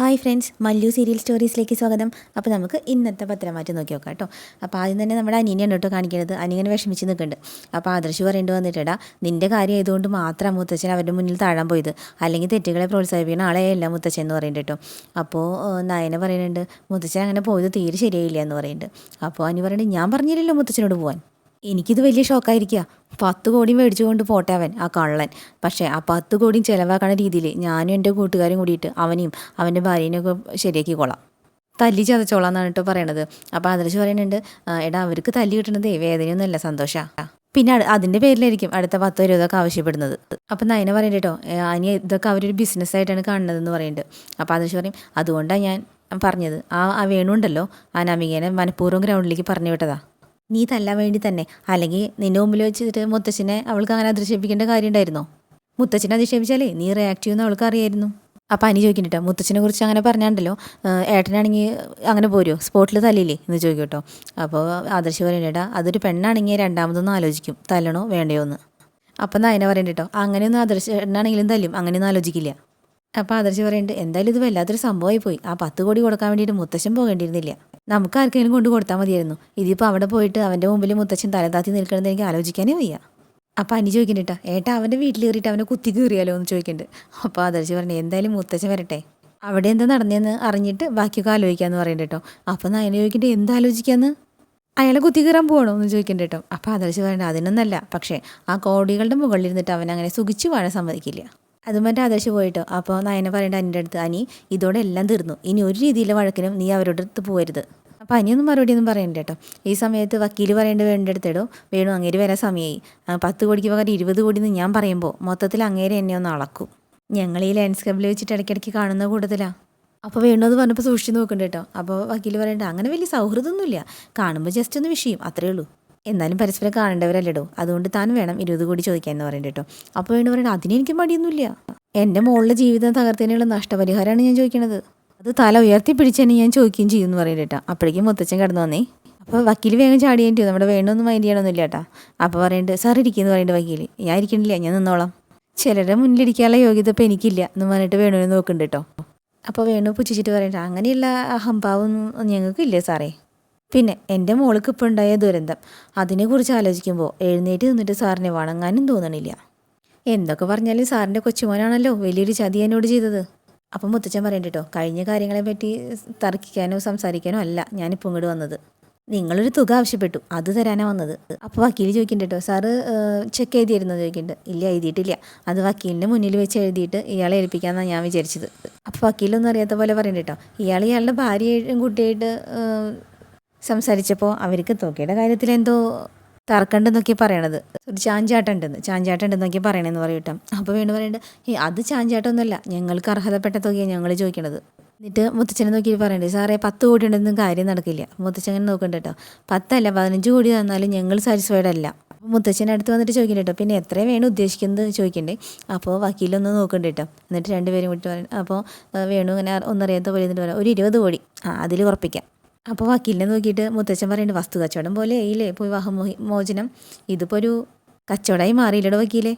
Hi friends Mallu serial സ്റ്റോറീസിലേക്ക് സ്വാഗതം. അപ്പോൾ നമുക്ക് ഇന്നത്തെ പത്രം മാറ്റി നോക്കി നോക്കാം കേട്ടോ. അപ്പോൾ ആദ്യം തന്നെ നമ്മുടെ അനിയനെയാണ് കേട്ടോ കാണിക്കുന്നത്. അനിയനെ വിഷമിച്ച് നിൽക്കുന്നുണ്ട്. അപ്പോൾ ആദർശ് പറയേണ്ടി വന്നിട്ടാ നിന്റെ കാര്യം ആയതുകൊണ്ട് മാത്രം മുത്തച്ഛൻ അവരുടെ മുന്നിൽ താഴാൻ പോയത്. അല്ലെങ്കിൽ തെറ്റുകളെ പ്രോത്സാഹിപ്പിക്കുന്ന ആളെയല്ല മുത്തച്ഛൻ എന്ന് പറയുന്നുണ്ട് കേട്ടോ. അപ്പോൾ നയന പറയുന്നുണ്ട് മുത്തച്ഛൻ അങ്ങനെ പോയത് തീരെ ശരിയായില്ല എന്ന് പറയുന്നുണ്ട്. അപ്പോൾ അനി പറയുന്നുണ്ട് ഞാൻ പറഞ്ഞില്ലല്ലോ മുത്തച്ഛനോട് പോകാൻ എനിക്കിത് വലിയ ഷോക്കായിരിക്കുക പത്ത് കോടി മേടിച്ചുകൊണ്ട് പോട്ടെ അവൻ ആ കള്ളൻ. പക്ഷേ ആ പത്ത് കോടിയും ചിലവാക്കണ രീതിയിൽ ഞാനും എന്റെ കൂട്ടുകാരും കൂടിയിട്ട് അവനെയും അവന്റെ ഭാര്യനെയൊക്കെ ശരിയാക്കി കൊള്ളാം. തല്ലി ചതച്ചോളാം എന്നാണ് കേട്ടോ പറയണത്. അപ്പോൾ ആദർശ് പറയുന്നുണ്ട് എടാ അവർക്ക് തല്ലി കിട്ടണതേ വേദനയൊന്നുമല്ല സന്തോഷമാണ് പിന്നെ അതിന്റെ പേരിലായിരിക്കും അടുത്ത പത്തോ ഇരുപതൊക്കെ ആവശ്യപ്പെടുന്നത്. അപ്പം നയന പറയുന്നുണ്ട് കേട്ടോ "ഏ, അനി ഇതൊക്കെ അവരൊരു ബിസിനസ്സായിട്ടാണ് കാണുന്നതെന്ന് പറയുന്നുണ്ട്. അപ്പോൾ ആദർശ് പറയും അതുകൊണ്ടാണ് ഞാൻ പറഞ്ഞത്. ആ ആ വേണുണ്ടല്ലോ. ആ നമികേനെ മനഃപൂർവം ഗ്രൗണ്ടിലേക്ക് പറഞ്ഞു വിട്ടതാ. നീ തല്ലാൻ വേണ്ടി തന്നെ. അല്ലെങ്കിൽ നിന്റെ മുമ്പിൽ വെച്ചിട്ട് മുത്തച്ഛനെ അവൾക്ക് അങ്ങനെ അധിക്ഷേപിക്കേണ്ട കാര്യം ഉണ്ടായിരുന്നോ മുത്തച്ഛനെ അധിക്ഷേപിച്ചാലേ നീ റിയാക്ട് ചെയ്യുമെന്ന് അവൾക്ക് അറിയായിരുന്നു. അപ്പം അനി ചോദിക്കുന്നുണ്ട് മുത്തച്ഛനെ കുറിച്ച് അങ്ങനെ പറഞ്ഞാണ്ടല്ലോ ഏട്ടനാണെങ്കിൽ അങ്ങനെ പോരുമോ സ്പോട്ടിൽ തല്ലില്ലേ എന്ന് ചോദിക്കും കേട്ടോ അപ്പോൾ ആദർശ് പറയുന്നേട്ടാ അതൊരു പെണ്ണാണെങ്കിൽ രണ്ടാമതൊന്നും ആലോചിക്കും തല്ലണോ വേണ്ടയോ എന്ന്. അപ്പം നയന പറയുന്നുണ്ട് കേട്ടോ അങ്ങനെയൊന്നും ആദർശ് ഏട്ടനാണെങ്കിലും തല്ലും അങ്ങനെയൊന്നും ആലോചിക്കില്ല. അപ്പോൾ ആദർശ് പറയുന്നുണ്ട് എന്തായാലും ഇത് വല്ലാത്തൊരു സംഭവമായി പോയി ആ പത്ത് കോടി കൊടുക്കാൻ വേണ്ടിയിട്ട് മുത്തശ്ശൻ പോകേണ്ടിയിരുന്നില്ല. നമുക്ക് ആർക്കെങ്കിലും കൊണ്ട് കൊടുത്താൽ മതിയായിരുന്നു. ഇതിപ്പോൾ അവിടെ പോയിട്ട് അവന്റെ മുമ്പിൽ മുത്തച്ഛൻ തലതാത്തി നിൽക്കണമെന്ന് എനിക്ക് ആലോചിക്കാനേ വയ്യ. അപ്പോൾ അനി ചോദിക്കുന്നുണ്ട് ഏട്ടാ അവന്റെ വീട്ടിൽ കയറിയിട്ട് അവനെ കുത്തി കീറിയാലോ? എന്ന് ചോദിക്കുന്നുണ്ട്. അപ്പോൾ ആദർശ് പറഞ്ഞു എന്തായാലും മുത്തച്ഛൻ വരട്ടെ. അവിടെ എന്താ നടന്നതെന്ന് അറിഞ്ഞിട്ട് ബാക്കിയൊക്കെ ആലോചിക്കാമെന്ന് പറയുന്നുണ്ട് കേട്ടോ. അപ്പോൾ നയന എന്താ ആലോചിക്കാന്ന്? അയാളെ കുത്തി കയറാൻ പോകണോ? എന്ന് ചോദിക്കണ്ട കേട്ടോ. അപ്പോൾ ആദർശ് പറയണ്ട അതിനൊന്നല്ല. പക്ഷേ ആ കോടികളുടെ മുകളിൽ ഇരുന്നിട്ട് അവൻ അങ്ങനെ സുഖിച്ചു വാഴാൻ സമ്മതിക്കില്ല. അതും മറ്റേ ആദർശ് പോയിട്ടോ. അപ്പോൾ നയന പറയേണ്ട എന്റെ അടുത്ത് അനി ഇതോടെ എല്ലാം തീർന്നു. ഇനി ഒരു രീതിയിലെ വഴക്കിനും നീ അവരുടെ അടുത്ത് പോകരുത്. അപ്പോൾ അനിയൊന്നും മറുപടി ഒന്നും പറയണ്ട കേട്ടോ. ഈ സമയത്ത് വക്കീൽ പറയേണ്ട വേണ്ട അടുത്തിടോ വേണു അങ്ങേര് വരാൻ സമയമായി പത്ത് കോടിക്ക് പകരം ഇരുപത് കോടി എന്ന് ഞാൻ പറയുമ്പോൾ മൊത്തത്തിൽ അങ്ങേര് എന്നെ ഒന്ന് അളക്കും. ഞങ്ങൾ ഈ ലാൻഡ്സ്കേപ്പിൽ വെച്ചിട്ട് ഇടയ്ക്കിടയ്ക്ക് കാണുന്ന കൂട്ടത്തിലാണ് അപ്പോൾ വേണു അത് പറഞ്ഞപ്പോൾ സൂക്ഷിച്ച് നോക്കണ്ട കേട്ടോ. അപ്പോൾ വക്കീൽ പറയണ്ട അങ്ങനെ വലിയ സൗഹൃദമൊന്നുമില്ല. കാണുമ്പോൾ ജസ്റ്റ് ഒന്ന് വിഷയം. അത്രേ ഉള്ളൂ. എന്നാലും പരസ്പരം കാണേണ്ടവരല്ലടോ? അതുകൊണ്ട് താൻ വേണം ഇരുപത് കോടി ചോദിക്കാൻ എന്ന് പറയുന്നത് കേട്ടോ അപ്പോൾ വേണു പറയണം അതിനെനിക്ക് മടിയൊന്നുമില്ല. എന്റെ മോളുടെ ജീവിതം തകർത്തതിനുള്ള നഷ്ടപരിഹാരമാണ് ഞാൻ ചോദിക്കണത്. അത് തല ഉയർത്തി പിടിച്ചെന്നെ ഞാൻ ചോദിക്കുകയും ചെയ്യും എന്ന് പറയുന്നത് കേട്ടോ അപ്പോഴേക്കും മുത്തച്ഛൻ കടന്നു വന്നേ. അപ്പോൾ വക്കീൽ വേഗം ചാടിയേണ്ടി നമ്മുടെ വേണമൊന്നും മൈൻഡ് ചെയ്യണമെന്നില്ല കേട്ടോ അപ്പോൾ പറയുന്നുണ്ട് സാർ ഇരിക്കുന്നു പറയുന്നുണ്ട് വക്കീൽ ഞാൻ ഇരിക്കണില്ല ഞാൻ നിന്നോളാം. ചിലരുടെ മുന്നിലിരിക്കാനുള്ള യോഗ്യത ഇപ്പം എനിക്കില്ല എന്ന് പറഞ്ഞിട്ട് വേണുവിനെ നോക്കുന്നുണ്ട് കേട്ടോ അപ്പോൾ വേണു പുച്ഛിച്ചിട്ട് പറയണ്ട അങ്ങനെയുള്ള അഹംഭാവമൊന്നും ഞങ്ങൾക്കില്ല സാറേ? പിന്നെ എന്റെ മോൾക്ക് ഇപ്പോൾ ഉണ്ടായ ദുരന്തം. അതിനെക്കുറിച്ച് ആലോചിക്കുമ്പോൾ എഴുന്നേറ്റ് നിന്നിട്ട് സാറിനെ വണങ്ങാനും തോന്നണില്ല. എന്തൊക്കെ പറഞ്ഞാലും സാറിന്റെ കൊച്ചുമോനാണല്ലോ വലിയൊരു ചതി എന്നോട് ചെയ്തത്. അപ്പം മുത്തച്ഛൻ പറയണ്ടോ കഴിഞ്ഞ കാര്യങ്ങളെ പറ്റി തർക്കിക്കാനോ സംസാരിക്കാനോ അല്ല ഞാനിപ്പോൾ ഇങ്ങോട്ട് വന്നത്. നിങ്ങളൊരു തുക ആവശ്യപ്പെട്ടു അത് തരാനാണ് വന്നത്. അപ്പോൾ വക്കീൽ ചോദിക്കണ്ടോ സാറ് ചെക്ക് എഴുതിയിരുന്നു? ചോദിക്കുന്നുണ്ട് ഇല്ല എഴുതിയിട്ടില്ല. അത് വക്കീലിന്റെ മുന്നിൽ വെച്ച് എഴുതിയിട്ട് ഇയാളെ ഏൽപ്പിക്കാമെന്നാണ് ഞാൻ വിചാരിച്ചത്. അപ്പോൾ വക്കീലൊന്നും അറിയാത്ത പോലെ പറയുന്നുണ്ട് കേട്ടോ ഇയാൾ ഇയാളുടെ ഭാര്യയും കുട്ടിയായിട്ട് സംസാരിച്ചപ്പോൾ അവർക്ക് തുകയുടെ കാര്യത്തിൽ എന്തോ തർക്കണ്ടെന്നൊക്കെ പറയണത്. ഒരു ചാഞ്ചാട്ടുണ്ടെന്ന് ചാഞ്ചാട്ടുണ്ടെന്നൊക്കെ പറയണമെന്ന് പറയട്ടെ അപ്പോൾ വീണ്ടും പറയുന്നുണ്ട് ഏ അത് ചാഞ്ചാട്ടമൊന്നുമല്ല. ഞങ്ങൾക്ക് അർഹതപ്പെട്ട തുകയാണ് ഞങ്ങൾ ചോദിക്കണത്. എന്നിട്ട് മുത്തച്ഛനെ നോക്കി പറയണ്ടേ സാറേ പത്ത് കോടി ഉണ്ടെന്നും കാര്യം നടക്കില്ല. മുത്തച്ഛൻ നോക്കണ്ട കേട്ടോ. പത്തല്ല പതിനഞ്ച് കോടി തന്നാലും ഞങ്ങൾ സാറ്റിസ്ഫൈഡ് അല്ല. അപ്പോൾ മുത്തച്ഛന്റെ അടുത്ത് വന്നിട്ട് ചോദിക്കണ്ട കേട്ടോ പിന്നെ എത്രയും വേണം ഉദ്ദേശിക്കുന്നത്? ചോദിക്കണ്ടേ. അപ്പോൾ വക്കീലൊന്ന് നോക്കണ്ട കേട്ടോ. എന്നിട്ട് രണ്ടുപേരും വിട്ട് പറയും അപ്പോൾ വേണു ഇങ്ങനെ ഒന്നറിയാത്ത പോലെ എന്നിട്ട് പറയാം ഒരു ഇരുപത് കോടി. ആ അതിൽ ഉറപ്പിക്കാം. അപ്പോൾ വക്കീലിനെ നോക്കിയിട്ട് മുത്തച്ഛൻ പറയുന്നുണ്ട് വസ്തു കച്ചവടം പോലെ ആയില്ലേ? ഇപ്പോൾ വിവാഹ മോചനം. ഇതിപ്പോൾ ഒരു കച്ചവടമായി മാറിയില്ലടോ വക്കീലേ?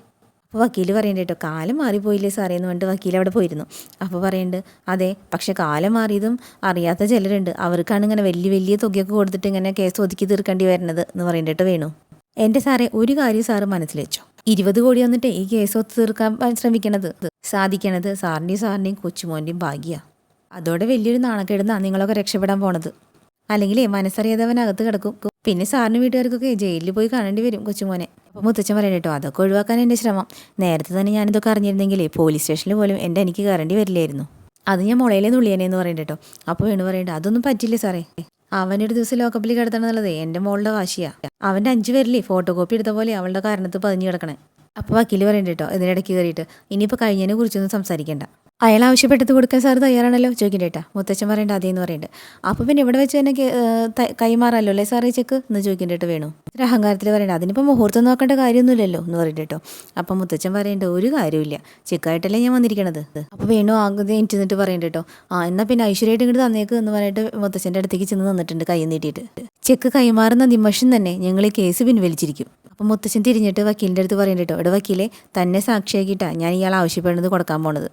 അപ്പോൾ വക്കീൽ പറയുന്നുണ്ട് കേട്ടോ കാലം മാറിപ്പോയില്ലേ സാറേ എന്ന് പറഞ്ഞിട്ട് വക്കീൽ അവിടെ പോയിരുന്നു. അപ്പോൾ പറയുന്നുണ്ട് അതെ പക്ഷേ കാലം മാറിയതും അറിയാത്ത ചിലരുണ്ട്. അവർക്കാണ് ഇങ്ങനെ വലിയ വലിയ തുകയൊക്കെ കൊടുത്തിട്ട് ഇങ്ങനെ കേസ് ഒതുക്കി തീർക്കേണ്ടി വരുന്നത് എന്ന് പറയുന്നുണ്ട് വേണു. എന്റെ സാറേ ഒരു കാര്യം സാറ് മനസ്സിൽ വെച്ചോ. ഇരുപത് കോടി വന്നിട്ട് ഈ കേസ് ഒത്തു തീർക്കാൻ ശ്രമിക്കണത് സാധിക്കണത് സാറിന്റെയും സാറിന്റെയും കൊച്ചുമോന്റെയും ഭാഗ്യമാണ് അതോടെ വലിയൊരു നാണക്കേടുന്നാണ് നിങ്ങളൊക്കെ രക്ഷപ്പെടാൻ പോണത്. അല്ലെങ്കിൽ മനസ്സറിയാതവനകത്ത് കിടക്കും. പിന്നെ സാറിന് വീട്ടുകാർക്കൊക്കെ ജയിലിൽ പോയി കാണേണ്ടി വരും കൊച്ചുമോനെ. അപ്പോൾ മുത്തച്ഛൻ പറയണം കേട്ടോ അതൊക്കെ ഒഴിവാക്കാൻ എന്റെ ശ്രമം. നേരത്തെ തന്നെ ഞാനിതൊക്കെ അറിഞ്ഞിരുന്നെങ്കിലേ പോലീസ് സ്റ്റേഷനിൽ പോലും എന്റെ എനിക്ക് കയറേണ്ടി വരില്ലായിരുന്നു. അത് ഞാൻ മുളയിലെ നുള്ളിയനെ എന്ന് പറയണ്ട കേട്ടോ അപ്പോൾ വേണു പറയണ്ട അതൊന്നും പറ്റില്ല സാറേ. അവനൊരു ദിവസം ലോക്കപ്പിൽ കിടത്തണം എന്നുള്ളത് എന്റെ മോളുടെ വാശിയാണ് അവന്റെ അഞ്ചു പേരില്ലേ ഫോട്ടോ കോപ്പി എടുത്ത പോലെ അവളുടെ കാരണത്ത് പതിഞ്ഞു കിടക്കണേ. അപ്പോൾ വക്കീൽ പറയണ്ട കേട്ടോ ഇതിനിടയ്ക്ക് കയറിയിട്ട് ഇനിയിപ്പോൾ കഴിഞ്ഞതിനെ കുറിച്ചൊന്നും സംസാരിക്കേണ്ട. അയാൾ ആവശ്യപ്പെട്ടത് കൊടുക്കാൻ സാർ തയ്യാറാണല്ലോ? ചോദിക്കണ്ടേട്ടാ മുത്തച്ഛൻ പറയണ്ട അതേന്ന് പറയുന്നുണ്ട് അപ്പോൾ പിന്നെ ഇവിടെ വെച്ച് തന്നെ കൈമാറാമല്ലോ അല്ലേ സാറേ ചെക്ക്? എന്ന് ചോദിക്കണ്ടേട്ട് വേണു. ഒരു അഹങ്കാരത്തിൽ പറയണ്ട. അതിനിപ്പോൾ മുഹൂർത്തം നോക്കേണ്ട കാര്യമൊന്നുമില്ലല്ലോ എന്ന് പറയണ്ടേട്ടോ അപ്പം മുത്തച്ഛൻ പറയേണ്ട ഒരു കാര്യമില്ല ചെക്കായിട്ടല്ലേ ഞാൻ വന്നിരിക്കണത്. അപ്പോൾ വേണു ആകെ എനിക്ക് നിന്നിട്ട് പറയണ്ടേട്ടോ ആ എന്നാൽ പിന്നെ ഐശ്വര്യമായിട്ട് ഇങ്ങോട്ട് തന്നേക്ക് എന്ന് പറഞ്ഞിട്ട് മുത്തച്ഛന്റെ അടുത്തേക്ക് ചെന്ന് നിന്നിട്ടുണ്ട് കൈ നീട്ടിയിട്ട്. ചെക്ക് കൈമാറുന്ന നിമിഷം തന്നെ ഞങ്ങൾ ഈ കേസ് പിൻവലിച്ചിരിക്കും. അപ്പം മുത്തച്ഛൻ തിരിഞ്ഞിട്ട് വക്കീലിന്റെ അടുത്ത് പറയണ്ടേട്ടോ ഇവിടെ വക്കീലെ തന്നെ സാക്ഷിയാക്കിയിട്ടാ ഞാൻ ഇയാൾ ആവശ്യപ്പെടുന്നത് കൊടുക്കാൻ പോണത്.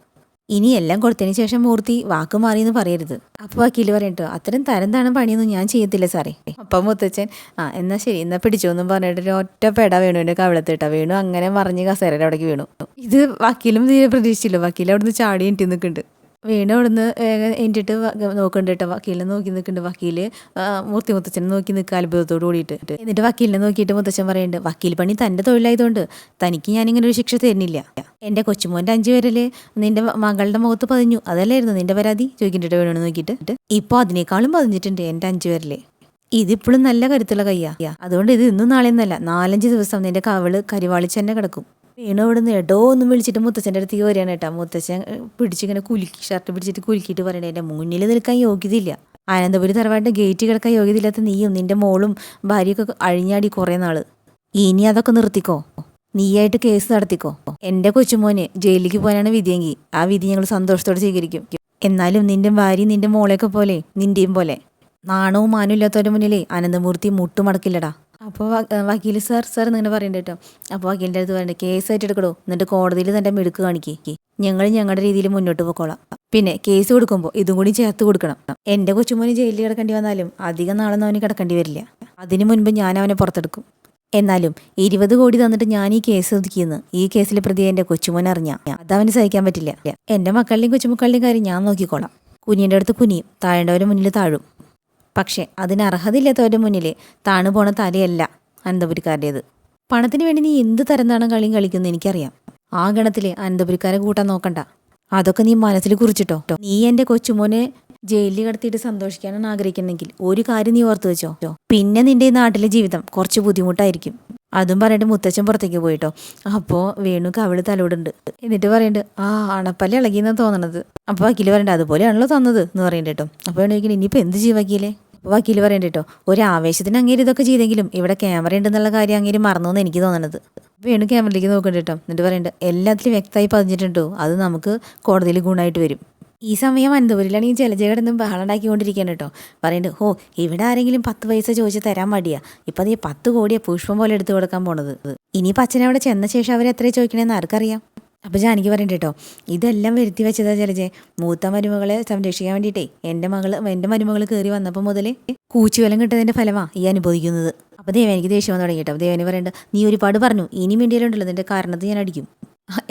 ഇനി എല്ലാം കൊടുത്തതിന് ശേഷം മൂർത്തി വാക്ക് മാറി എന്ന് പറയരുത് അപ്പോൾ വക്കീൽ പറയട്ടോ അത്രയും തരം താണം പണിയൊന്നും ഞാൻ ചെയ്യത്തില്ല സാറേ. അപ്പം മുത്തച്ഛൻ ആ എന്നാൽ ശരി എന്നാൽ പിടിച്ചോ എന്നും പറഞ്ഞിട്ട് ഒരു ഒറ്റ പെട വേണുവിന്റെ കവിളത്തിട്ട വീണു അങ്ങനെ മറിഞ്ഞ് കസേരയുടെ അവിടേക്ക് വീണു. ഇത് വക്കീലും തീരെ പ്രതീക്ഷിച്ചില്ല വക്കീൽ അവിടുന്ന് ചാടി എണീറ്റ് നിൽക്കുന്നുണ്ട് വീണ് അവിടുന്ന് വേഗം എണീറ്റിട്ട് നോക്കുന്നുണ്ട് കേട്ടോ വക്കീലിനെ നോക്കി നിൽക്കുന്നുണ്ട് വക്കീൽ മൂർത്തി മുത്തച്ഛനെ നോക്കി നിൽക്കുക അത്ഭുതത്തോട് കൂടിയിട്ട്. എന്നിട്ട് വക്കീലിനെ നോക്കിയിട്ട് മുത്തച്ഛൻ പറയുന്നുണ്ട് വക്കീൽ പണി തന്റെ തൊഴിലായതുകൊണ്ട് തനിക്ക് ഞാനിങ്ങനെ ഒരു ശിക്ഷ തരുന്നില്ല. എന്റെ കൊച്ചുമോന്റെ അഞ്ചു പേരിൽ നിന്റെ മകളുടെ മുഖത്ത് പതിഞ്ഞു. അതല്ലായിരുന്നു നിന്റെ പരാതി? ചോദിക്കുന്നുണ്ട് വേണമെന്ന് നോക്കിയിട്ട്. ഇപ്പോൾ അതിനേക്കാളും പതിഞ്ഞിട്ടുണ്ട് എന്റെ അഞ്ചു പേരിൽ ഇതിപ്പോഴും നല്ല കരുത്തുള്ള കയ്യാ. അതുകൊണ്ട് ഇത് ഇന്നും നാളെ എന്നല്ല നാലഞ്ച് ദിവസം നിന്റെ കവൾ കരിവാളിച്ച് തന്നെ കിടക്കും. വീണു അവിടെ നിന്ന് എടോ ഒന്നും വിളിച്ചിട്ട് മുത്തച്ഛന്റെ അടുത്തേക്ക് വരികയാണ് കേട്ടോ. മുത്തച്ഛൻ പിടിച്ചിങ്ങനെ കുലുക്കി ഷർട്ട് പിടിച്ചിട്ട് കുലുക്കിയിട്ട് പറയണേ എന്റെ മുന്നിൽ നിൽക്കാൻ യോഗ്യതയില്ല. ആനന്ദപുരി തറവാട്ട് ഗേറ്റ് കിടക്കാൻ യോഗ്യതയില്ലാത്ത നീയും നിന്റെ മോളും ഭാര്യയൊക്കെ അഴിഞ്ഞാടി കുറേ നാൾ. ഇനി അതൊക്കെ നിർത്തിക്കോ. നീയായിട്ട് കേസ് നടത്തിക്കോ. എന്റെ കൊച്ചുമോന് ജയിലിലേക്ക് പോകാനാണ് വിധിയെങ്കിൽ ആ വിധി ഞങ്ങൾ സന്തോഷത്തോടെ സ്വീകരിക്കും. എന്നാലും നിന്റെ ഭാര്യയും നിന്റെ മോളെയൊക്കെ പോലെ നിന്റെയും പോലെ. നാണവും മാനും ഇല്ലാത്തവരുടെ മുന്നിലേ അനന്തമൂർത്തി മുട്ടുമടക്കില്ലടാ. അപ്പോൾ വക്കീൽ സാർ സാർ എന്നിങ്ങനെ പറയണ്ട കേട്ടോ. അപ്പോൾ വക്കീലിന്റെ അടുത്ത് പറയണ്ട കേസ് ഏറ്റെടുക്കടോ. എന്നിട്ട് കോടതിയിൽ തന്നെ മിടുക്ക് കാണിക്കേ ഞങ്ങൾ ഞങ്ങളുടെ രീതിയിൽ മുന്നോട്ട് പോയിക്കോളാം. പിന്നെ കേസ് കൊടുക്കുമ്പോൾ ഇതും കൂടി ചേർത്ത് കൊടുക്കണം. എന്റെ കൊച്ചുമോന് ജയിലിൽ കിടക്കേണ്ടി വന്നാലും അധികം നാളൊന്നും അവന് കിടക്കേണ്ടി വരില്ല. അതിനു മുൻപ് ഞാൻ അവനെ പുറത്തെടുക്കും. എന്നാലും ഇരുപത് കോടി തന്നിട്ട് ഞാൻ ഈ കേസ് ഒതുക്കിയെന്ന് ഈ കേസിൽ പ്രതി എന്റെ കൊച്ചുമോൻ അറിഞ്ഞ. അതവന് സഹിക്കാൻ പറ്റില്ല. എന്റെ മക്കളുടെയും കൊച്ചുമക്കളുടെയും കാര്യം ഞാൻ നോക്കിക്കോളാം. കുഞ്ഞിന്റെ അടുത്ത് കുനിയും. താഴേണ്ടവരുടെ മുന്നിൽ താഴും. പക്ഷേ അതിന് അർഹതയില്ലാത്തവരുടെ മുന്നിൽ താണു പോണ തലയല്ല അനന്തപുരിക്കാരുടേത്. പണത്തിന് വേണ്ടി നീ എന്ത് തരംതാണ് കളിയും കളിക്കുന്നത് എനിക്കറിയാം. ആ ഗണത്തിൽ അനന്തപുരിക്കാരെ കൂട്ടാൻ നോക്കണ്ട. അതൊക്കെ നീ മനസ്സിൽ കുറിച്ചിട്ടോ? നീ എന്റെ കൊച്ചുമോനെ ജയിലിൽ കടത്തിയിട്ട് സന്തോഷിക്കാനാണ് ആഗ്രഹിക്കുന്നെങ്കിൽ ഒരു കാര്യം നീ ഓർത്തു വെച്ചോ. പിന്നെ നിന്റെ ഈ നാട്ടിലെ ജീവിതം കുറച്ച് ബുദ്ധിമുട്ടായിരിക്കും. അതും പറഞ്ഞിട്ട് മുത്തച്ഛൻ പുറത്തേക്ക് പോയിട്ടോ. അപ്പോൾ വേണുക്ക് അവൾ തലോടുണ്ട്. എന്നിട്ട് പറയുന്നുണ്ട് ആ അണപ്പല്ല ഇളകിയെന്നാണ് തോന്നണത്. അപ്പോൾ വക്കീൽ പറയണ്ട അതുപോലെയാണല്ലോ തന്നത് എന്ന് പറയണ്ട കേട്ടോ. അപ്പോൾ വേണു ചോദിക്കുന്നത് ഇനിയിപ്പോൾ എന്ത് വക്കീലേ അപ്പോൾ വക്കീൽ പറയണ്ട കേട്ടോ ഒരു ആവേശത്തിന് അങ്ങേര് ഇതൊക്കെ ചെയ്തെങ്കിലും ഇവിടെ ക്യാമറ ഉണ്ടെന്നുള്ള കാര്യം അങ്ങേര് മറന്നു എന്ന് എനിക്ക് തോന്നണത്. വേണു ക്യാമറയിലേക്ക് നോക്കണ്ട കേട്ടോ എന്നിട്ട് പറയണ്ട എല്ലാത്തിലും വ്യക്തമായി പതിഞ്ഞിട്ടുണ്ടോ? അത് നമുക്ക് കോടതിയിൽ ഗുണമായിട്ട് വരും. ഈ സമയം അനന്തപുരിലാണ് ഈ കിടന്നും ബഹളം ഉണ്ടാക്കിക്കൊണ്ടിരിക്കുകയാണ് കേട്ടോ പറയുന്നുണ്ട് ഹോ ഇവിടെ ആരെങ്കിലും പത്ത് പൈസ ചോദിച്ച് തരാൻ മടിയാ. ഇപ്പം നീ പത്ത് കോടിയാ പുഷ്പം പോലെ എടുത്തു കൊടുക്കാൻ പോണത്. ഇനി അച്ഛൻ അവിടെ ചെന്ന ശേഷം അവരെത്രയും ചോദിക്കണമെന്ന് ആർക്കറിയാം? അപ്പോൾ ജാനകി പറയണ്ട കേട്ടോ ഇതെല്ലാം വരുത്തി വെച്ചതാ ജലജെ മൂത്ത മരുമകളെ സംരക്ഷിക്കാൻ വേണ്ടിയിട്ടേ എന്റെ മകൾ എന്റെ മരുമകൾ കയറി വന്നപ്പോൾ മുതൽ കൂച്ചുവലം കിട്ടതിന്റെ ഫലമാ ഈ അനുഭവിക്കുന്നത്. അപ്പോൾ ദേവനിക്ക് ദേഷ്യം വന്നു തുടങ്ങി കേട്ടോ അപ്പോൾ പറയേണ്ട നീ ഒരുപാട് പറഞ്ഞു ഇനി വേണ്ടിയാലുണ്ടല്ലോ നിന്റെ കാരണത്ത് ഞാൻ അടിക്കും.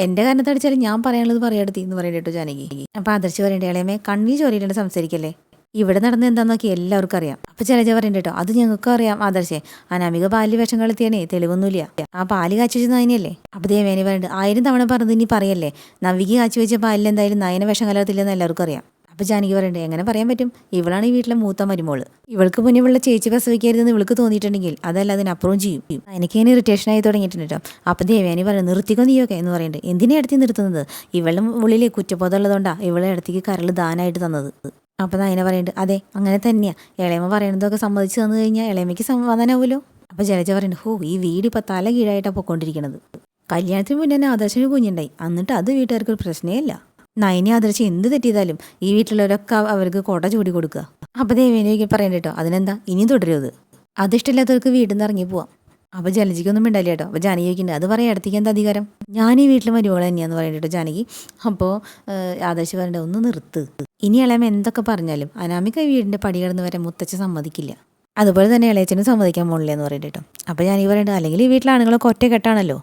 എന്റെ കാരണത്തെ അടിച്ചാലും ഞാൻ പറയാനുള്ളത് പറയാടുത്തി എന്ന് പറയണ്ട കേട്ടോ ജാനകി. അപ്പോൾ ആദർശ് പറയേണ്ട ഇളയമേ കണ്ണീ ചോരിയിട്ടുണ്ട് സംസാരിക്കല്ലേ? ഇവിടെ നടന്ന് എന്താന്നൊക്കെ എല്ലാവർക്കും അറിയാം അപ്പൊ ചിലജ പറയണ്ട കേട്ടോ അത് ഞങ്ങൾക്കും അറിയാം ആദർശേ. അനാമിക പാലി വേഷം കളിത്തിയാണേ തെളിവൊന്നുമില്ല. ആ പാൽ കാച്ചി വെച്ച നയനല്ലേ അപ്പൊ ദേവേനെ പറയുന്നുണ്ട് ആയിരം തവണ പറഞ്ഞത് ഇനി പറയല്ലേ? നവിക്ക് കാച്ചു വെച്ച പാലിൽ എന്തായാലും നയന വേഷം കലർത്തില്ലെന്ന് എല്ലാവർക്കും അറിയാം അപ്പൊ ജാനകി പറയണ്ടേ എങ്ങനെ പറയാൻ പറ്റും? ഇവളാണ് ഈ വീട്ടിലെ മൂത്ത മരുമോൾ. ഇവൾക്ക് മുന്നേ ഇവളുടെ ചേച്ചി പ്രസവിക്കരുതെന്ന് ഇവൾക്ക് തോന്നിയിട്ടുണ്ടെങ്കിൽ അതല്ല അതിനപ്പുറം ചെയ്യും. എനിക്ക് ഇങ്ങനെ ഇറിറ്റേഷൻ ആയി തുടങ്ങിയിട്ടുണ്ട് കേട്ടോ. അപ്പൊ ദേവേനി പറയുന്നത് നിർത്തിക്കോ നീയൊക്കെ എന്ന് പറയുന്നുണ്ട് എന്തിനാ ഇടത്തി നിർത്തുന്നത്? ഇവളുടെ ഉള്ളിൽ കുറ്റബോധമുള്ളതുകൊണ്ടാ ഇവളെ ഇടത്തേക്ക് കരൾ ദാനായിട്ട് തന്നത്. അപ്പൊ നയന പറയുന്നുണ്ട് അതെ അങ്ങനെ തന്നെയാണ് ഇളയമ്മ പറയണതൊക്കെ സമ്മതിച്ചു തന്നു കഴിഞ്ഞാൽ ഇളയമ്മയ്ക്ക് സമാധാനാവുമല്ലോ അപ്പോൾ ജലജ പറയുന്നുണ്ട് ഹോ ഈ വീട് ഇപ്പം തല കീഴായിട്ടാണ് പോയിക്കൊണ്ടിരിക്കുന്നത് കല്യാണത്തിന് മുന്നേ തന്നെ ആദർശന് കുഞ്ഞുണ്ടായി. എന്നിട്ട് അത് വീട്ടുകാർക്ക് ഒരു പ്രശ്നമേ ഇല്ല. നയനി ആദർശം എന്ത് തെറ്റിയതാലും ഈ വീട്ടിലുള്ളവരൊക്കെ അവർക്ക് കൊട ചൂടി കൊടുക്കുക അപ്പോൾ ദേവേനൊക്കെ പറയണ്ട കേട്ടോ അതിനെന്താ? ഇനി തുടരുത് അതിഷ്ടമില്ലാത്തവർക്ക് വീട്ടിൽ നിന്ന് ഇറങ്ങി പോവാം. അപ്പോൾ ജലജിക്കൊന്നും മിണ്ടല്ലേ കേട്ടോ. അപ്പം ജാനകി ചോദിക്കുന്നുണ്ട് അത് പറയാം അടുത്തേക്ക് എന്താ അധികാരം? ഞാൻ ഈ വീട്ടിൽ മരുമകൾ തന്നെയാന്ന് പറയുന്നുണ്ട് ജാനകി. അപ്പോൾ ആദർശ് പറയണ്ട ഒന്ന് നിർത്ത്. ഇനി ഇളയമ എന്തൊക്കെ പറഞ്ഞാലും അനാമിക വീടിന്റെ പടി കടന്ന് വരെ മുത്തച്ഛ സമ്മതിക്കില്ല. അതുപോലെ തന്നെ ഇളയച്ചനും സമ്മതിക്കാൻ പോണില്ല എന്ന് പറയുന്നത് കേട്ടോ. അപ്പോൾ ഞാൻ ഈ പറയുന്നത് അല്ലെങ്കിൽ ഈ വീട്ടിലാണുങ്ങളൊക്കെ ഒറ്റ കെട്ടാണല്ലോ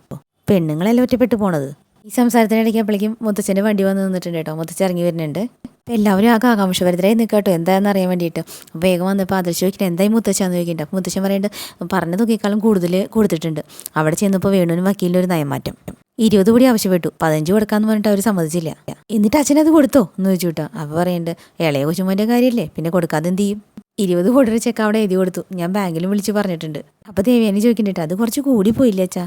പെണ്ണുങ്ങളെല്ലാം ഒറ്റപ്പെട്ടു പോണത്? ഈ സംസാരത്തിനിടയ്ക്ക് അപ്പോഴേക്കും മുത്തച്ഛന്റെ വണ്ടി വന്ന് നിന്നിട്ടുണ്ട് കേട്ടോ. മുത്തച്ഛൻ ഇറങ്ങി വരുന്നുണ്ട്. അപ്പം എല്ലാവരും ആകെ ആകാംക്ഷഭരിതരായി നിൽക്കട്ടോ എന്താണെന്ന് അറിയാൻ വേണ്ടിയിട്ട്. അപ്പോൾ വേഗം വന്നപ്പോൾ ആദർശ് ചോദിക്കുന്നത് എന്തായി മുത്തച്ഛാന്ന് ചോദിക്കുന്നുണ്ട് അപ്പോൾ മുത്തച്ഛൻ പറയുന്നുണ്ട് പറഞ്ഞ തുകയേക്കാളും കൂടുതൽ കൊടുത്തിട്ടുണ്ട്. അവിടെ ചെന്നപ്പോൾ വേണുവിനും വക്കീലിനും ഒരു നയമാറ്റം. ഇരുപത് കൂടി ആവശ്യപ്പെട്ടു. പതിനഞ്ച് കൊടുക്കാന്ന് പറഞ്ഞിട്ട് അവർ സമ്മതിച്ചില്ല. എന്നിട്ട് അച്ഛനത് കൊടുത്തോ? എന്ന് ചോദിച്ചു കേട്ടോ. അപ്പോൾ പറയുന്നുണ്ട് ഇളയ കൊച്ചുമോന്റെ കാര്യമല്ലേ പിന്നെ കൊടുക്കാതെ എന്ത് ചെയ്യും? ഇരുപത് കൂടുതൽ ചെക്ക് അവിടെ എഴുതി കൊടുത്തു. ഞാൻ ബാങ്കിലും വിളിച്ച് പറഞ്ഞിട്ടുണ്ട്. അപ്പോൾ ദേവിയാനി ചോദിക്കുന്നുണ്ട് അത് കുറച്ച് കൂടി പോയില്ലേ അച്ഛാ?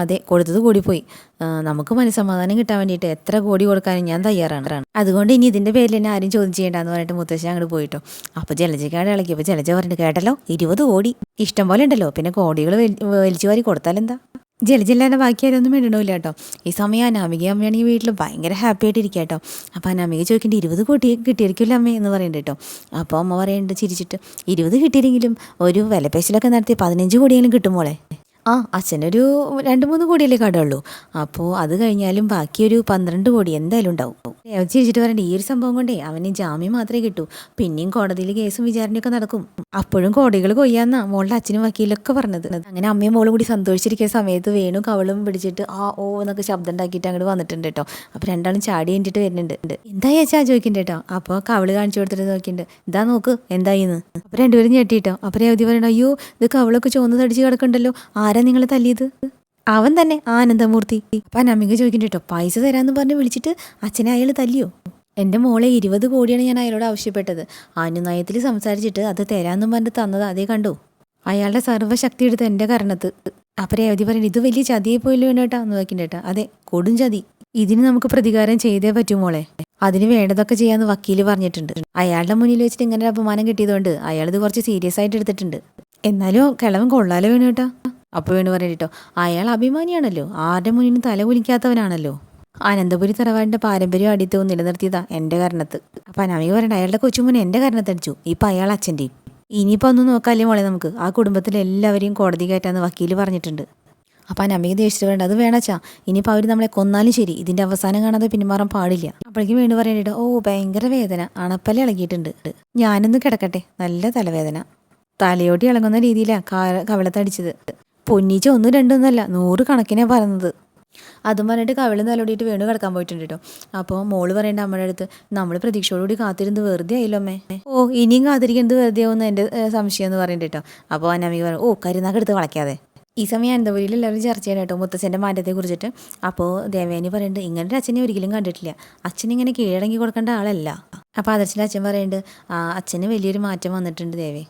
അതെ കൊടുത്തത് കൂടിപ്പോയി. പോയി നമുക്ക് മനസ്സമാധാനം കിട്ടാൻ വേണ്ടിയിട്ട് എത്ര കോടി കൊടുക്കാനും ഞാൻ തയ്യാറാണ്. അതുകൊണ്ട് ഇനി ഇതിന്റെ പേരിൽ എന്നെ ആരും ചോദ്യം ചെയ്യേണ്ടെന്ന് പറഞ്ഞിട്ട് മുത്തശ്ശി അങ്ങോട്ട് പോയിട്ടോ. അപ്പോൾ ജലജക്കാട് ഇളക്കിയപ്പോൾ ജലജ പറഞ്ഞിട്ട് കേട്ടല്ലോ ഇരുപത് കോടി. ഇഷ്ടം പോലെ ഉണ്ടല്ലോ. പിന്നെ കോടികൾ വലിച്ചു വാരി കൊടുത്താലെന്താ ജലജല്ലാതെ ബാക്കി ആരൊന്നും ഒന്നും വേണ്ടണില്ല കേട്ടോ. ഈ സമയം അനാമിക അമ്മയാണെങ്കിൽ വീട്ടിൽ ഭയങ്കര ഹാപ്പി ആയിട്ട് ഇരിക്കുക കേട്ടോ. അപ്പോൾ അനാമിക ചോദിക്കേണ്ട ഇരുപത് കോടി കിട്ടിയിരിക്കില്ല അമ്മ? എന്ന് പറയുന്നുണ്ട് കേട്ടോ. അപ്പോൾ അമ്മ പറയുന്നുണ്ട് ചിരിച്ചിട്ട് ഇരുപത് കിട്ടിയില്ലെങ്കിലും ഒരു വിലപേശലൊക്കെ നടത്തി പതിനഞ്ച് കോടിയെങ്കിലും കിട്ടും മോളെ. ആ അച്ഛനൊരു രണ്ട് മൂന്ന് കോടിയല്ലേ കടമുള്ളൂ അപ്പോൾ അത് കഴിഞ്ഞാലും ബാക്കിയൊരു പന്ത്രണ്ട് കോടി എന്തായാലും ഉണ്ടാവും. രേവതി ചിരിച്ചിട്ട് പറയണ്ട ഈ ഒരു സംഭവം കൊണ്ടേ അവന് ജാമ്യം മാത്രമേ കിട്ടൂ. പിന്നെയും കോടതിയിൽ കേസും വിചാരണയൊക്കെ നടക്കും. അപ്പോഴും കോടികൾ കൊയ്യാന്നാ മോളുടെ അച്ഛനും വക്കീലൊക്കെ പറഞ്ഞത്. അങ്ങനെ അമ്മയും മോളും കൂടി സന്തോഷിച്ചിരിക്കുന്ന സമയത്ത് വേണു കവളും പിടിച്ചിട്ട് ആ ഓ എന്നൊക്കെ ശബ്ദം ഉണ്ടാക്കിയിട്ട് അങ്ങോട്ട് വന്നിട്ടുണ്ട് കേട്ടോ. അപ്പോൾ രണ്ടാളും ചാടി കഴിഞ്ഞിട്ട് വരുന്നുണ്ട്. എന്താ അച്ഛാ? ചോദിക്കണ്ട കേട്ടോ. അപ്പോൾ കവൾ കാണിച്ചു കൊടുത്തിട്ട് നോക്കിയിട്ടുണ്ട്. ഇതാ നോക്ക് എന്തായിന്ന് അപ്പോൾ രണ്ടുപേരും ഞെട്ടിട്ടോ. അപ്പോൾ രേവതി പറയണ്ട അയ്യോ ഇത് കവളൊക്കെ ചുവന്ന് തടിച്ച് കിടക്കണ്ടല്ലോ. ആരാ നിങ്ങൾ തല്ലിയത്? അവൻ തന്നെ ആനന്ദമൂർത്തി അപ്പം നമിക ചോദിക്കണ്ട കേട്ടോ പൈസ തരാന്ന് പറഞ്ഞ് വിളിച്ചിട്ട് അച്ഛനെ അയാൾ തല്ലിയോ? എന്റെ മോളെ ഇരുപത് കോടിയാണ് ഞാൻ അയാളോട് ആവശ്യപ്പെട്ടത്. അനുനയത്തിൽ സംസാരിച്ചിട്ട് അത് തരാമെന്നും പറഞ്ഞിട്ട് തന്നത് അതേ കണ്ടു. അയാളുടെ സർവശക്തി എടുത്ത് എന്റെ കരണത്ത്. അപ്പം രേവതി പറയുന്നത് ഇത് വലിയ ചതിയെ പോയില്ലോ വേണേട്ടാ എന്ന് വയ്ക്കണ്ടേട്ടാ അതെ കൊടും ചതി. ഇതിന് നമുക്ക് പ്രതികാരം ചെയ്തേ പറ്റൂ മോളെ. അതിന് വേണ്ടതൊക്കെ ചെയ്യാന്ന് വക്കീൽ പറഞ്ഞിട്ടുണ്ട്. അയാളുടെ മുന്നിൽ വെച്ചിട്ട് ഇങ്ങനെ അപമാനം കിട്ടിയതുകൊണ്ട് അയാളിത് കുറച്ച് സീരിയസ് ആയിട്ട് എടുത്തിട്ടുണ്ട്. എന്നാലും കിളവൻ കൊള്ളാലോ വേണേട്ടാ അപ്പോൾ വേണു പറയട്ടോ അയാൾ അഭിമാനിയാണല്ലോ ആരുടെ മുന്നിൽ തല കുലിക്കാത്തവനാണല്ലോ അനന്തപുരി തറവാടിന്റെ പാരമ്പര്യം അടിത്തവും നിലനിർത്തിയതാ എന്റെ കാരണത്ത്. അപ്പം അനാമിക പറയണ്ട അയാളുടെ കൊച്ചുമുന്നെ എന്റെ കാരണത്തടിച്ചു ഇപ്പം അയാൾ അച്ഛന്റെയും ഇനിയിപ്പോൾ ഒന്നും നോക്കാല്ലേ മോളെ നമുക്ക് ആ കുടുംബത്തിലെ എല്ലാവരെയും കോടതി കയറ്റാന്ന് വക്കീൽ പറഞ്ഞിട്ടുണ്ട്. അപ്പം അനമിക ദേഷ്യത്തിൽ വേണ്ട അത് വേണച്ചാ ഇനിയിപ്പോൾ അവർ നമ്മളെ കൊന്നാലും ശരി ഇതിന്റെ അവസാനം കാണാതെ പിന്മാറാൻ പാടില്ല. അപ്പോഴേക്കും വേണ്ടി പറയണ്ട ഓ ഭയങ്കര വേദന അണപ്പല ഇളകിയിട്ടുണ്ട്. ഞാനൊന്ന് കിടക്കട്ടെ നല്ല തലവേദന. തലയോട്ടി ഇളങ്ങുന്ന രീതിയിലാണ് കവിളത്തടിച്ചത്. പൊന്നീച്ച ഒന്നും രണ്ടൊന്നല്ല നൂറ് കണക്കിനെ പറഞ്ഞത്. അതും പറഞ്ഞിട്ട് കവിൾ നിലവിടിയിട്ട് വേണു കിടക്കാൻ പോയിട്ടുണ്ട് കേട്ടോ. അപ്പോൾ മോൾ പറയേണ്ട അമ്മയുടെ അടുത്ത് നമ്മൾ പ്രതീക്ഷയോടുകൂടി കാത്തിരുന്ന് വെറുതെ ആയില്ലോ അമ്മേ? ഓ ഇനിയും കാത്തിരിക്കുന്നത് വെറുതെ ആവുന്ന എന്റെ സംശയം എന്ന് പറയുന്നുണ്ട് കേട്ടോ. അപ്പോൾ അനമിക പറയും ഓ കരുനാക്കെടുത്ത് വളയ്ക്കാതെ. ഈ സമയം അനന്തപുരിയിൽ എല്ലാവരും ചർച്ച ചെയ്യണം കേട്ടോ മുത്തച്ഛന്റെ മാറ്റത്തെ കുറിച്ചിട്ട്. അപ്പോൾ ദേവേനി പറയുന്നുണ്ട് ഇങ്ങനെ ഒരു അച്ഛനെ ഒരിക്കലും കണ്ടിട്ടില്ല. അച്ഛൻ ഇങ്ങനെ കീഴടങ്ങി കൊടുക്കേണ്ട ആളല്ല. അപ്പോൾ ആദർശിന്റെ അച്ഛൻ പറയുന്നുണ്ട് "ആ, അച്ഛന് വലിയൊരു മാറ്റം വന്നിട്ടുണ്ട് ദേവേ.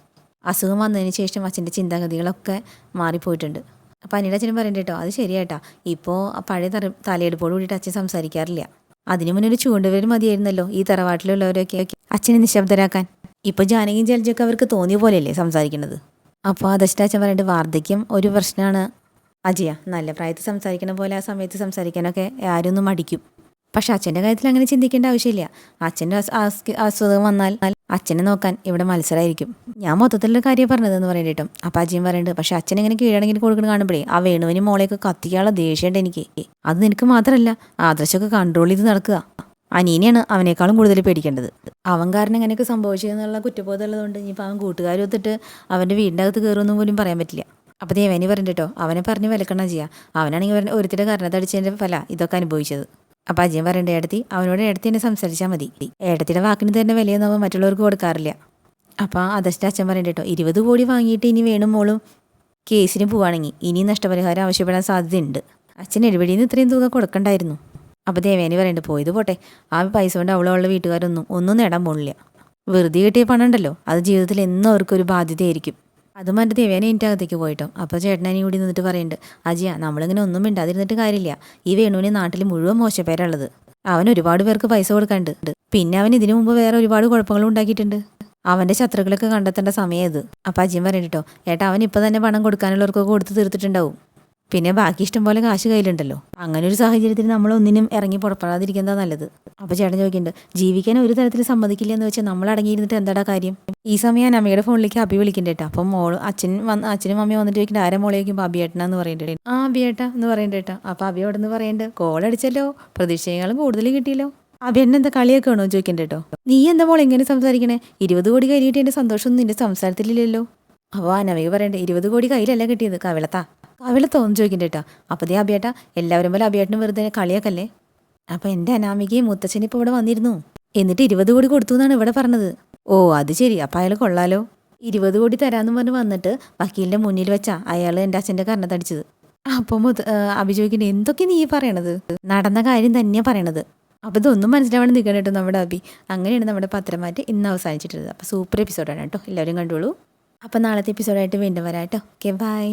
അസുഖം വന്നതിന് ശേഷം അച്ഛന്റെ ചിന്താഗതികളൊക്കെ മാറിപ്പോയിട്ടുണ്ട്. അപ്പോൾ അനിയുടെ അച്ഛനും പറയണ്ട കേട്ടോ അത് ശരിയാട്ടാ ഇപ്പോൾ പഴയ തറ തലയെടുപ്പോട് കൂടിയിട്ട് അച്ഛൻ സംസാരിക്കാറില്ല. അതിനു മുന്നേ ഒരു ചൂണ്ടുവരൽ മതിയായിരുന്നല്ലോ ഈ തറവാട്ടിലുള്ളവരൊക്കെ അച്ഛനെ നിശബ്ദരാക്കാൻ. ഇപ്പോൾ ജാനകിയും ജലജൊക്കെ അവർക്ക് തോന്നിയ പോലെയല്ലേ സംസാരിക്കുന്നത്? അപ്പോൾ അച്ഛൻ പറഞ്ഞിട്ട് വാർദ്ധക്യം ഒരു പ്രശ്നമാണ് അജയ നല്ല പ്രായത്തിൽ സംസാരിക്കണ പോലെ ആ സമയത്ത് സംസാരിക്കാനൊക്കെ ആരും ഒന്ന് മടിക്കും. പക്ഷെ അച്ഛന്റെ കാര്യത്തിൽ അങ്ങനെ ചിന്തിക്കേണ്ട ആവശ്യമില്ല. അച്ഛന്റെ അസ്- അസ്- അസുഖം വന്നാൽ അച്ഛനെ നോക്കാൻ ഇവിടെ മത്സരമായിരിക്കും ഞാൻ മൊത്തത്തിലുള്ള കാര്യം പറഞ്ഞതെന്ന് കേട്ടോ അപ്പം അജിയും പറയുന്നുണ്ട് പക്ഷെ അച്ഛൻ ഇങ്ങനെ കീഴടങ്ങി കൊടുക്കണം കാണുമ്പോഴേ ആ വേണുവിന് മോളെയൊക്കെ കത്തിക്കാനുള്ള ദേഷ്യമുണ്ട് എനിക്ക്. അത് നിനക്ക് മാത്രമല്ല ആദർശമൊക്കെ കൺട്രോൾ ചെയ്ത് നടക്കുക. അനീനെയാണ് അവനേക്കാളും കൂടുതൽ പേടിക്കേണ്ടത്. അവൻ കാരണം ഇങ്ങനെയൊക്കെ കുറ്റബോധം ഉള്ളതുകൊണ്ട് ഇനിയിപ്പോൾ അവൻ കൂട്ടുകാരും ഒത്തിട്ട് അവന്റെ വീടിന്റെ അകത്ത് കയറുമെന്നും പോലും പറയാൻ പറ്റില്ല. അപ്പോൾ ദേവനി പറഞ്ഞിട്ടോ അവനെ പറഞ്ഞ് വിലക്കണം ചെയ്യുക അവനാണെങ്കിൽ ഒരുത്തിന്റെ കാരണത്തടിച്ചതിന്റെ ഫല ഇതൊക്കെ അനുഭവിച്ചത്. അപ്പം അജയൻ പറയണ്ട ഏടത്തി അവനോട് ഏടത്തി തന്നെ സംസാരിച്ചാൽ മതി. ഏടത്തിയുടെ വാക്കിന് തന്നെ വിലയൊന്നും അവൻ മറ്റുള്ളവർക്ക് കൊടുക്കാറില്ല. അപ്പൊ അതശ്ന്റെ അച്ഛൻ പറയണ്ട കേട്ടോ ഇരുപത് കോടി വാങ്ങിയിട്ട് ഇനി വേണം മോളും കേസിന് പോവുകയാണെങ്കിൽ ഇനി നഷ്ടപരിഹാരം ആവശ്യപ്പെടാൻ സാധ്യതയുണ്ട്. അച്ഛൻ എഴുപടിയിൽ നിന്ന് ഇത്രയും തുക കൊടുക്കണ്ടായിരുന്നു. അപ്പോൾ ദേവേനി പറയണ്ട പോയത് പോട്ടെ ആ പൈസ കൊണ്ട് അവളുള്ള വീട്ടുകാരൊന്നും ഒന്നും നേടാൻ പോണില്ല. വെറുതെ കിട്ടിയ പണം ഉണ്ടല്ലോ അത് ജീവിതത്തിൽ എന്നും അവർക്കൊരു ബാധ്യതയായിരിക്കും. അത് മറ്റേ ദേവേന എന്റെ അകത്തേക്ക് പോയിട്ടോ. അപ്പോൾ ചേട്ടനെ കൂടി നിന്നിട്ട് പറയുന്നുണ്ട് അജിയ നമ്മളിങ്ങനെ ഒന്നും മിണ്ടാതിരുന്നിട്ട് കാര്യമില്ല. ഈ വേണുവിന് നാട്ടിൽ മുഴുവൻ മോശപ്പേരുള്ളത് അവൻ ഒരുപാട് പേർക്ക് പൈസ കൊടുക്കാണ്ട്. പിന്നെ അവൻ ഇതിനു മുമ്പ് വേറെ ഒരുപാട് കുഴപ്പങ്ങളും ഉണ്ടാക്കിയിട്ടുണ്ട്. അവന്റെ ശത്രുക്കളൊക്കെ കണ്ടെത്തേണ്ട സമയം ഇത്. അപ്പം അജിയൻ പറയുന്നുണ്ട് കേട്ടോ ഏട്ടാ അവൻ ഇപ്പം തന്നെ പണം കൊടുക്കാനുള്ളവർക്കൊക്കെ കൊടുത്ത് തീർത്തിട്ടുണ്ടാവും. പിന്നെ ബാക്കി ഇഷ്ടം പോലെ കാശ് കയ്യിലുണ്ടല്ലോ. അങ്ങനെ ഒരു സാഹചര്യത്തിൽ നമ്മൾ ഒന്നിനും ഇറങ്ങി പുറപ്പെടാതിരിക്കുന്നതാ നല്ലത്. അപ്പോൾ ചേട്ടൻ ചോദിക്കുന്നുണ്ട് ജീവിക്കാൻ ഒരു തരത്തിൽ സമ്മതിക്കില്ല എന്ന് വെച്ചാൽ നമ്മൾ അടങ്ങിയിരുന്നിട്ട് എന്താടാ കാര്യം? ഈ സമയം അമ്മയുടെ ഫോണിലേക്ക് അബി വിളിക്കണ്ടേട്ടോ അപ്പം മോൾ അച്ഛൻ വന്ന് അച്ഛനും അമ്മയും വന്നിട്ട് ചോദിക്കണ്ട ആരെ മോളെ? ചോദിക്കുമ്പോൾ ഏട്ടനാന്ന് പറയണ്ടേ ആ അഭിയേട്ടാ എന്ന് പറയണ്ടേട്ടാ അപ്പോൾ അബി അവിടെ നിന്ന് പറയണ്ട് കോൾ അടിച്ചല്ലോ പ്രതീക്ഷകളും കൂടുതൽ കിട്ടിയല്ലോ. എന്താ കളിയൊക്കെ ആണോ ചോദിക്കണ്ടേട്ടോ നീ എന്താ മോൾ എങ്ങനെ സംസാരിക്കണേ? ഇരുപത് കോടി കൈ എന്റെ സംതോഷമൊന്നും നിന്റെ സംസാരത്തിലില്ലല്ലോ. അപ്പോൾ അനവിക പറയണ്ടേ ഇരുപത് കോടി കയ്യിലല്ല കിട്ടിയത് കവിളത്താ. കവിളത്തോ എന്ന് ചോദിക്കണ്ടേട്ടാ അപ്പോൾ ദേ അഭിയേട്ടാ എല്ലാവരും പോലെ അഭിയേട്ടനും വെറുതെ കളിയാക്കല്ലേ? അപ്പോൾ എന്റെ അനാമികയും മുത്തച്ഛനും ഇപ്പോൾ ഇവിടെ വന്നിരുന്നു. എന്നിട്ട് ഇരുപത് കോടി കൊടുത്തു എന്നാണ് ഇവിടെ പറഞ്ഞത്. ഓ അത് ശരി. അപ്പം അയാൾ കൊള്ളാലോ. ഇരുപത് കോടി തരാമെന്ന് പറഞ്ഞ് വന്നിട്ട് വക്കീലിന്റെ മുന്നിൽ വെച്ചാ അയാൾ എന്റെ അച്ഛന്റെ കരണത്തടിച്ചത് അപ്പം മുത്ത അഭി ചോദിക്കണ്ടേ എന്തൊക്കെ നീ പറയണത്? നടന്ന കാര്യം തന്നെയാണ് പറയണത്. അപ്പോൾ ഇതൊന്നും മനസ്സിലാവണം നിൽക്കണം കേട്ടോ നമ്മുടെ അഭി. അങ്ങനെയാണ് നമ്മുടെ പത്രമാറ്റ് ഇന്ന് അവസാനിച്ചിട്ടുള്ളത്. അപ്പോൾ സൂപ്പർ എപ്പിസോഡാണ് കേട്ടോ. എല്ലാവരും കണ്ടോളൂ. അപ്പോൾ നാളത്തെ എപ്പിസോഡായിട്ട് വീണ്ടും വരാം കേട്ടോ. Okay bye.